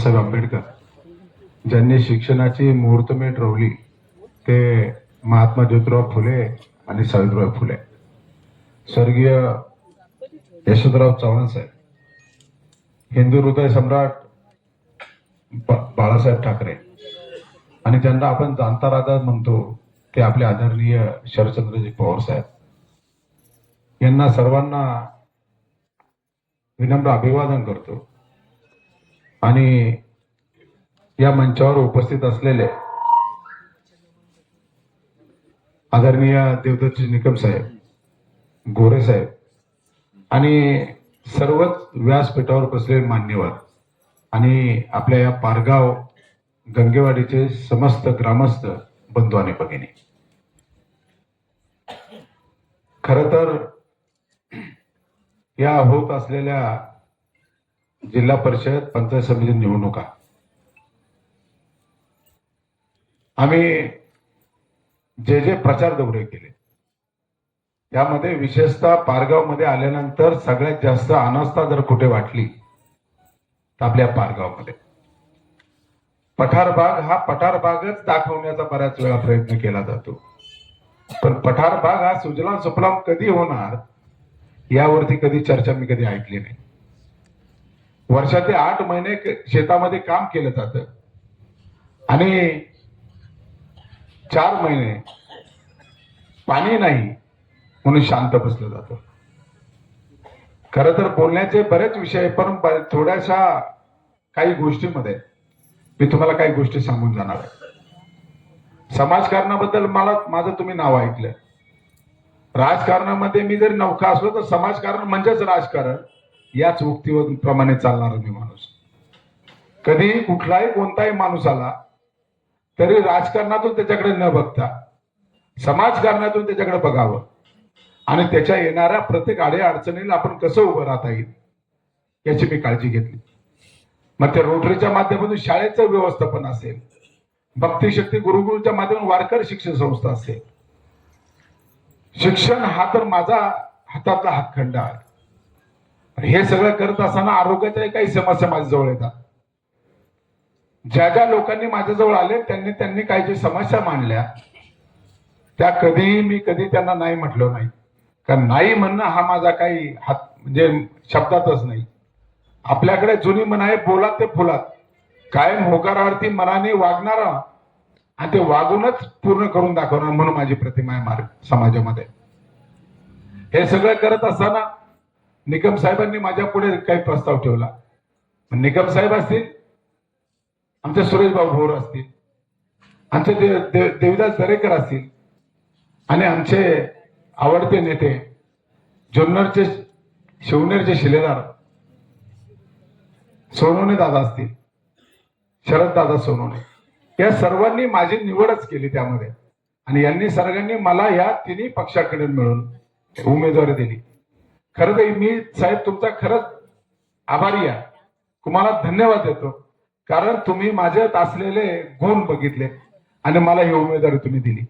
बाबासाहेब आंबेडकर ज्यांनी शिक्षणाची मुहूर्तमेट रोवली ते महात्मा ज्योतिराव फुले आणि सावित्रीबाई फुले. स्वर्गीय यशवंतराव चव्हाण साहेब हिंदू हृदय सम्राट बाळासाहेब ठाकरे आणि ज्यांना आपण जाणता राजा म्हणतो ते आपले आदरणीय शरदचंद्रजी पवार साहेब. यांना सर्वांना विनम्र अभिवादन करतो. आणि या मंचावर उपस्थित असलेले आदरणीय देवदत्त निकम साहेब गोरे साहेब आणि सर्वच व्यासपीठावर बसलेले मान्यवर आणि आपल्या या पारगाव गंगेवाडीचे समस्त ग्रामस्थ बंधू आणि भगिनी. खर तर या होत असलेल्या जिल्हा परिषद पंचायत समिती निवडणुका आम्ही जे जे प्रचार दौरे केले त्यामध्ये विशेषतः पारगावमध्ये आल्यानंतर सगळ्यात जास्त अनास्था जर कुठे वाटली तर आपल्या पारगावमध्ये. पठार भाग हा पठार भागच दाखवण्याचा बऱ्याच वेळा प्रयत्न केला जातो. पण पठार भाग हा सुजलाम सुफलाम कधी होणार यावरती कधी चर्चा मी कधी ऐकली नाही. वर्षाचे आठ महिने शेतामध्ये काम केलं जातं. आणि चार महिने पाणी नाही म्हणून शांत बसलं जातं. खर तर बोलण्याचे बरेच विषय आहे, पण थोड्याशा काही गोष्टीमध्ये मी तुम्हाला काही गोष्टी सांगून जाणार आहे. समाजकारणाबद्दल मला माझं तुम्ही नाव ऐकलं. राजकारणामध्ये मी जर नौका असलो तर समाजकारण म्हणजेच राजकारण. याच उक्तीवर प्रमाणे चालणार मी माणूस. कधी कुठलाही कोणताही माणूस आला तरी राजकारणातून त्याच्याकडे न बघता समाजकारणातून त्याच्याकडे बघावं. आणि त्याच्या येणाऱ्या प्रत्येक आडे अडचणीला आपण कसं उभं राहता येईल याची मी काळजी घेतली. मग त्या रोटरीच्या माध्यमातून शाळेचं व्यवस्थापन असेल भक्तिशक्ती गुरुकुलच्या माध्यमातून वारकर शिक्षण संस्था असेल. शिक्षण हा तर माझा हातातला हातखंड आहे. हे सगळं करत असताना आरोग्याच्या काही समस्या माझ्याजवळ येतात. ज्या ज्या लोकांनी माझ्याजवळ आले त्यांनी त्यांनी काही जे समस्या मांडल्या त्या कधीही मी कधी त्यांना नाही म्हटलो नाही. कारण नाही म्हणणं हा माझा काही हात म्हणजे शब्दातच नाही. आपल्याकडे जुनी म्हण आहे बोलात ते फुलात. कायम होकारार्थी मनाने वागणारा आणि ते वागूनच पूर्ण करून दाखवणार म्हणून माझी प्रतिमा आहे समाजामध्ये. हे सगळं करत असताना निकम साहेबांनी माझ्या पुढे काही प्रस्ताव ठेवला. निकम साहेब असतील आमचे सुरेश भाऊ भोर असतील आमचे दे, दे, देवीदास दरेकर असतील आणि आमचे आवडते नेते जुन्नरचे शिवनेरचे शिलेदार सोनवणे दादा असतील शरद दादा सोनवणे. या सर्वांनी माझी निवडच केली त्यामध्ये. आणि यांनी सर्वांनी मला या तिन्ही पक्षाकडे मिळून उमेदवारी दिली. खरं तर मी साहेब तुमचा खरंच आभारी आहे. तुम्हाला धन्यवाद देतो. कारण तुम्ही माझ्यात असलेले गुण बघितले आणि मला ही उमेदवारी तुम्ही दिली.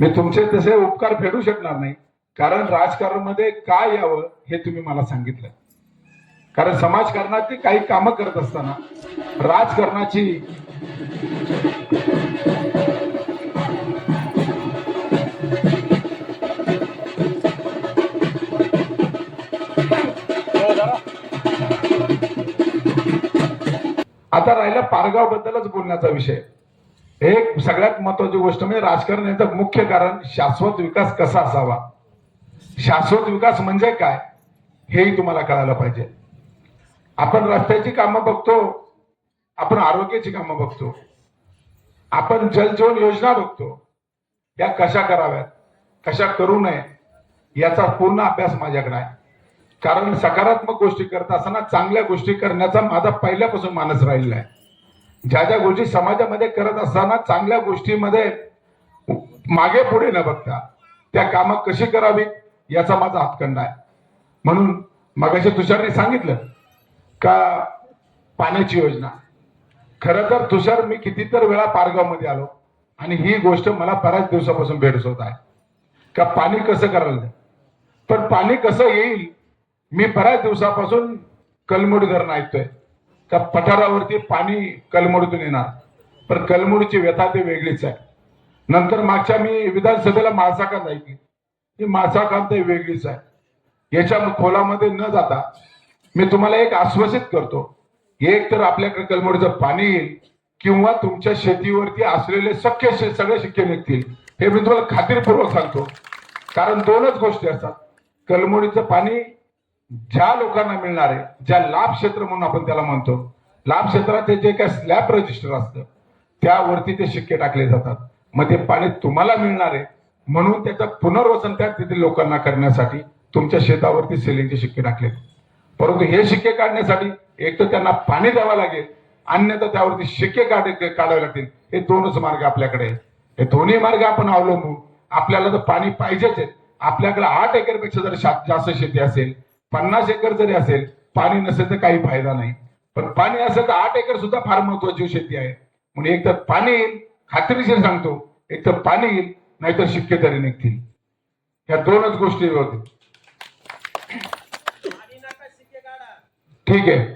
मी तुमचे तसे उपकार फेडू शकणार नाही. कारण राजकारणामध्ये काय यावं हे तुम्ही मला सांगितलं. कारण समाजकारणाची काही कामं करत असताना राजकारणाची आता राहिला पारगाव बद्दलच बोलण्याचा विषय. एक सगळ्यात महत्वाची गोष्ट म्हणजे राजकारणाचं मुख्य कारण शाश्वत विकास कसा असावा? शाश्वत विकास म्हणजे काय? हेही तुम्हाला कळायला पाहिजे. आपण रस्त्याची कामं बघतो आपण आरोग्याची कामं बघतो आपण जलजीवन योजना बघतो या कशा कराव्यात कशा करू नये याचा पूर्ण अभ्यास माझ्याकडे आहे. कारण सकारात्मक गोष्टी करत असताना चांगल्या गोष्टी करण्याचा माझा पहिल्यापासून मानस राहिलेला आहे. ज्या ज्या गोष्टी समाजामध्ये करत असताना चांगल्या गोष्टीमध्ये मागे पुढे न बघता त्या कामं कशी करावी याचा माझा हातखंड आहे. म्हणून मगाशी तुषारने सांगितलं का पाण्याची योजना. खरं तर तुषार मी कितीतर वेळा पारगावमध्ये आलो आणि ही गोष्ट मला बऱ्याच दिवसापासून भेटत होत आहे. का पाणी कसं करायला? पण पाणी कसं येईल मी बऱ्याच दिवसापासून कलमुड धरण ऐकतोय का पठारावरती पाणी कलमुडतून येणार. पण कलमोडीची व्यथा ते वेगळीच आहे. नंतर मागच्या मी विधानसभेला माळसाकांत ऐकली. ही माळसाकांत वेगळीच आहे. याच्या खोलामध्ये न जाता मी तुम्हाला एक आश्वासित करतो. एक तर आपल्याकडे कलमोडीचं पाणी येईल किंवा तुमच्या शेतीवरती असलेले शक्य सगळे शिक्के निघतील. हे मी तुम्हाला खात्रीपूर्वक सांगतो. कारण दोनच गोष्टी असतात. कलमोडीचं पाणी ज्या लोकांना मिळणार आहे ज्या लाभ क्षेत्र म्हणून आपण त्याला म्हणतो लाभ क्षेत्रात जे काय स्लॅब रजिस्टर असतं त्यावरती ते शिक्के टाकले जातात. मग ते पाणी तुम्हाला मिळणार आहे म्हणून त्याचं पुनर्वसन त्या तिथे लोकांना करण्यासाठी तुमच्या शेतावरती सेलिंगचे शिक्के टाकले परंतु हे शिक्के काढण्यासाठी एक तर त्यांना पाणी द्यावं लागेल अन्यथा त्यावरती शिक्के काढ काढावे लागतील. हे दोनच मार्ग आपल्याकडे आहेत. हे दोन्ही मार्ग आपण अवलंबून आपल्याला तर पाणी पाहिजेच आहे. आपल्याकडे आठ एकरपेक्षा जर जास्त शेती असेल पन्नास एकर जरी असेल पाणी नसेल तर काही फायदा नाही. पण पाणी असेल तर आठ एकर सुद्धा फार महत्वाची शेती आहे. म्हणून एक तर पाणी येईल खात्रीशीर सांगतो एक तर पाणी येईल नाहीतर शिक्के तरी निघतील. ह्या दोनच गोष्टी होतील ठीक आहे.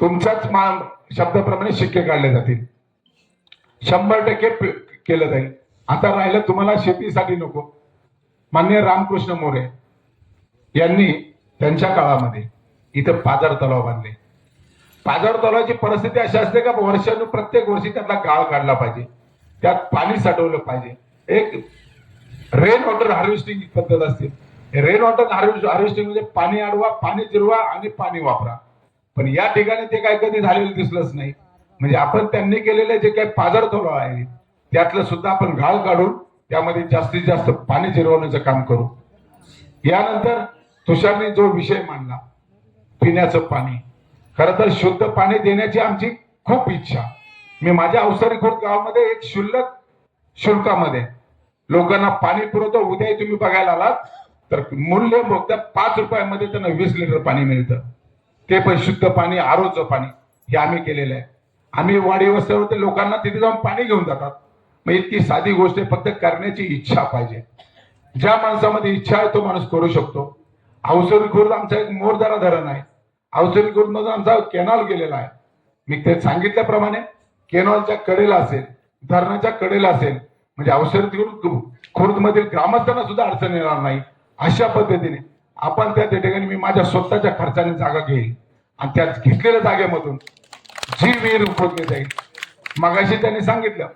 तुमचाच मान शब्दाप्रमाणे शिक्के काढले जातील. शंभर टक्के केलं जाईल. आता राहिलं तुम्हाला शेतीसाठी नको. मान्य रामकृष्ण मोरे. यांनी त्यांच्या काळामध्ये इथं पाजार तलाव बांधले. पाजार तलावाची परिस्थिती अशी असते का वर्षानु प्रत्येक वर्षी त्यातला गाळ काढला पाहिजे. त्यात पाणी साठवलं पाहिजे. एक रेन वॉटर हार्वेस्टिंग पद्धत असते. रेन वॉटर हार्वेस्ट हार्वेस्टिंग म्हणजे पाणी अडवा पाणी जिरवा आणि पाणी वापरा. पण या ठिकाणी ते काय कधी झालेलं दिसलंच नाही. म्हणजे आपण त्यांनी केलेले जे काही पाझर तलाव आहे त्यातलं सुद्धा आपण गाळ काढून त्यामध्ये जास्तीत जास्त पाणी जिरवण्याचं काम करू. यानंतर तुषारने जो विषय मांडला पिण्याचं पाणी. खरं तर शुद्ध पाणी देण्याची आमची खूप इच्छा. मी माझ्या अवसरी खुर्द गावामध्ये एक शुल्लक शुल्कामध्ये लोकांना पाणी पुरवतो उद्याही तुम्ही बघायला आलात तर मूल्य फक्त पाच रुपयामध्ये त्यांना वीस लिटर पाणी मिळतं. ते पण शुद्ध पाणी आरोचं पाणी हे आम्ही केलेलं आहे. आम्ही वाडी वस्त्यावरती लोकांना तिथे जाऊन पाणी घेऊन जातात. मग इतकी साधी गोष्ट फक्त करण्याची इच्छा पाहिजे. ज्या माणसामध्ये इच्छा आहे तो माणूस करू शकतो. अवसरी खुर्द आमचा एक मोरदारा धरण आहे. अवसरी खुर्द मधून आमचा केनॉल गेलेला आहे. मी ते सांगितल्याप्रमाणे केनॉलच्या कडेला असेल धरणाच्या कडेला असेल म्हणजे अवसरी खुर्द मधील ग्रामस्थांना सुद्धा अडचण येणार नाही. अशा पद्धतीने आपण त्या त्या ठिकाणी मी माझ्या स्वतःच्या खर्चाने जागा घेईल. आणि त्या घेतलेल्या जागेमधून जी विहीर खोदली जाईल. मगाशी त्यांनी सांगितलं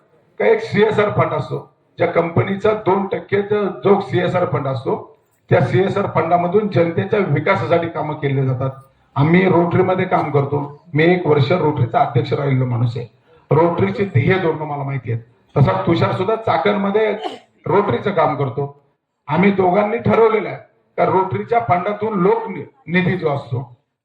का एक सीएसआर फंड असतो. ज्या कंपनीचा दोन टक्के जो सीएसआर फंड असतो त्या सीएसआर फंडामधून जनतेच्या विकासासाठी कामं केली जातात. आम्ही रोटरीमध्ये काम करतो. मी एक वर्ष रोटरीचा अध्यक्ष राहिलेलो माणूस आहे. रोटरीचे ध्येय धोरणं मला माहिती आहेत. तसा तुषार सुद्धा चाकणमध्ये रोटरीचं काम करतो. आम्ही दोघांनी ठरवलेलं आहे का रोटरीच्या फंडातून लोक निधी जो असतो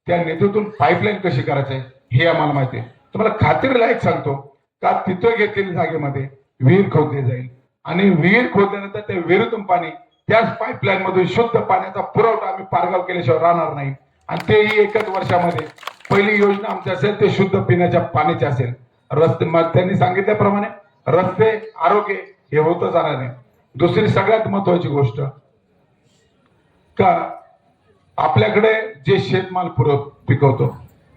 त्या निधीतून पाईपलाईन कशी करायची आहे हे आम्हाला माहिती आहे. तुम्हाला खात्रीलायक सांगतो का तिथं घेतलेल्या जागेमध्ये विहीर खोदली जाईल. आणि विहीर खोदल्यानंतर त्या विहिरीतून पाणी त्याच पाईपलाईन मधून शुद्ध पाण्याचा पुरवठा आम्ही पारगाव केल्याशिवाय राहणार नाही. आणि तेही एकच वर्षामध्ये. पहिली योजना आमची असेल ते शुद्ध पिण्याच्या पाण्याची असेल. रस्ते त्यांनी सांगितल्याप्रमाणे रस्ते आरोग्य हे होतच जाणार नाही. दुसरी सगळ्यात महत्वाची गोष्ट का आपल्याकडे जे शेतमाल पुरव पिकवतो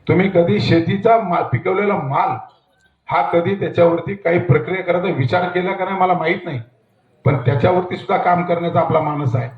तुम्ही कधी शेतीचा माल पिकवलेला माल हा कधी त्याच्यावरती काही प्रक्रिया करायचा विचार केला का नाही मला माहीत नाही. पण त्याच्यावरती सुद्धा काम करण्याचा आपला मानस आहे.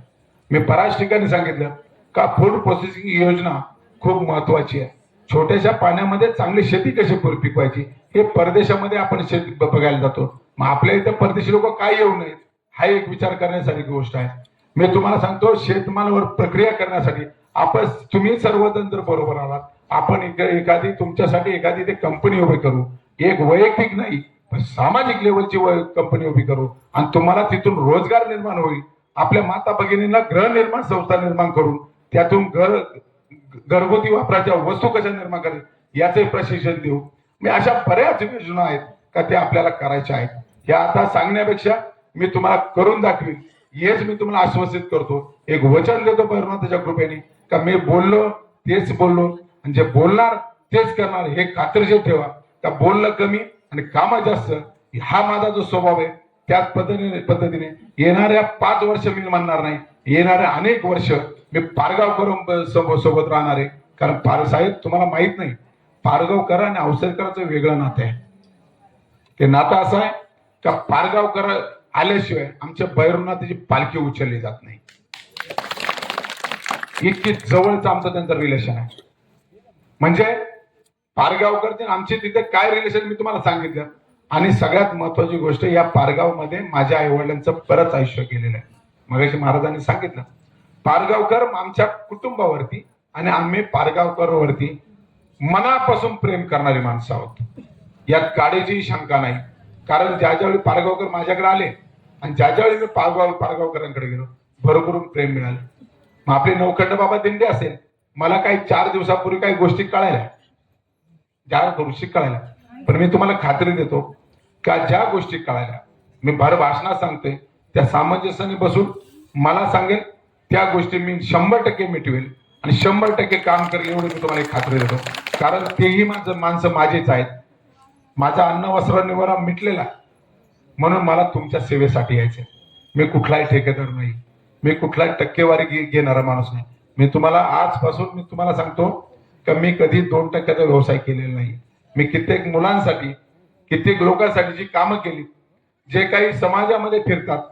मी बऱ्याच ठिकाणी सांगितलं का फूड प्रोसेसिंग योजना खूप महत्वाची आहे. छोट्याशा पाण्यामध्ये चांगली शेती कशी पिकवायची हे परदेशामध्ये आपण शेती बघायला जातो. मग आपल्या इथं परदेशी लोक काय येऊ नयेत हा एक विचार करण्यासारखी गोष्ट आहे. मी तुम्हाला सांगतो शेतमालावर प्रक्रिया करण्यासाठी आपण तुम्ही सर्वजण जर बरोबर आलात आपण एखादी तुमच्यासाठी एखादी ते कंपनी उभी करू. एक वैयक्तिक नाही पण सामाजिक लेवलची कंपनी उभी करू आणि तुम्हाला तिथून रोजगार निर्माण होईल. आपल्या माता भगिनींना गृहनिर्माण संस्था निर्माण करून त्यातून घर घरगुती वापराच्या वस्तू कशा निर्माण करायच्या याचे प्रशिक्षण देऊ. मी अशा बऱ्याच योजना आहेत का त्या आपल्याला करायच्या आहेत. ह्या आता सांगण्यापेक्षा मी तुम्हाला करून दाखवीन. हेच मी तुम्हाला आश्वासित करतो. एक वचन देतो परमात्याच्या कृपेने का मी बोललो तेच बोललो. आणि जे बोलणार तेच करणार हे खात्रीशीर ठेवा. का बोललं कमी आणि कामा जास्त हा माझा जो स्वभाव आहे त्याच पद्धतीने पद्धतीने येणाऱ्या पाच वर्ष मी म्हणणार नाही. येणाऱ्या अनेक वर्ष मी पारगावकर सोबत राहणार आहे. कारण पार साहेब तुम्हाला माहीत नाही पारगावकर आणि अवसरकरांचं वेगळं नातं आहे. ते नातं असं आहे का पारगावकर आल्याशिवाय आमच्या भैरवनाथाची पालखी उचलली जात नाही. इतकी जवळचं आमचं त्यांचं रिलेशन आहे. म्हणजे पारगावकर ते आमचे तिथे काय रिलेशन मी तुम्हाला सांगितलं. आणि सगळ्यात महत्वाची गोष्ट या पारगावमध्ये माझ्या आई वडिलांचं बरंच आयुष्य गेलेलं आहे. मगाशी महाराजांनी सांगितलं. पारगावकर आमच्या कुटुंबावरती आणि आम्ही पारगावकरवरती मनापासून प्रेम करणारी माणसं आहोत. यात काळेचीही शंका नाही. कारण ज्या ज्यावेळी पारगावकर माझ्याकडे आले आणि ज्या ज्यावेळी मी पारगाव पारगावकरांकडे गेलो भरभरून प्रेम मिळालं. मग आपले नौखंड बाबा दिंडे असेल. मला काही चार दिवसापूर्वी काही गोष्टी कळायला ज्या गोष्टी कळायला पण मी तुम्हाला खात्री देतो का ज्या गोष्टी कळायला मी भर भाषणात सांगते त्या सामंजस्याने बसून मला सांगेल त्या गोष्टी मी शंभर टक्के मिटवेल आणि शंभर टक्के काम करेल एवढी मी तुम्हाला एक खात्री देतो. कारण तेही माझं माणसं माझेच आहेत. माझा अन्न वस्त्र निवारा मिटलेला म्हणून मला तुमच्या सेवेसाठी यायचं मी कुठलाही ठेकेदार नाही. मी कुठलाही टक्केवारी घे- घेणारा माणूस नाही. मी तुम्हाला आजपासून मी तुम्हाला सांगतो का मी कधी दोन टक्क्याचा व्यवसाय केलेला नाही. मी कित्येक मुलांसाठी कित्येक लोकांसाठी जी कामं केली जे काही समाजामध्ये फिरतात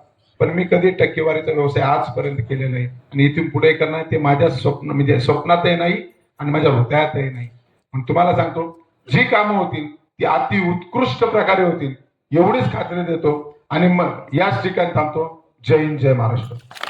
पण मी कधी टक्केवारीचा व्यवसाय आजपर्यंत केलेला नाही. आणि इथून पुढे करणार ते माझ्या स्वप्न म्हणजे स्वप्नातही नाही आणि माझ्या हृदयातही नाही. पण तुम्हाला सांगतो जी कामं होतील ती अति उत्कृष्ट प्रकारे होतील. एवढीच खात्री देतो आणि मग याच ठिकाणी थांबतो. जय हिंद जय महाराष्ट्र.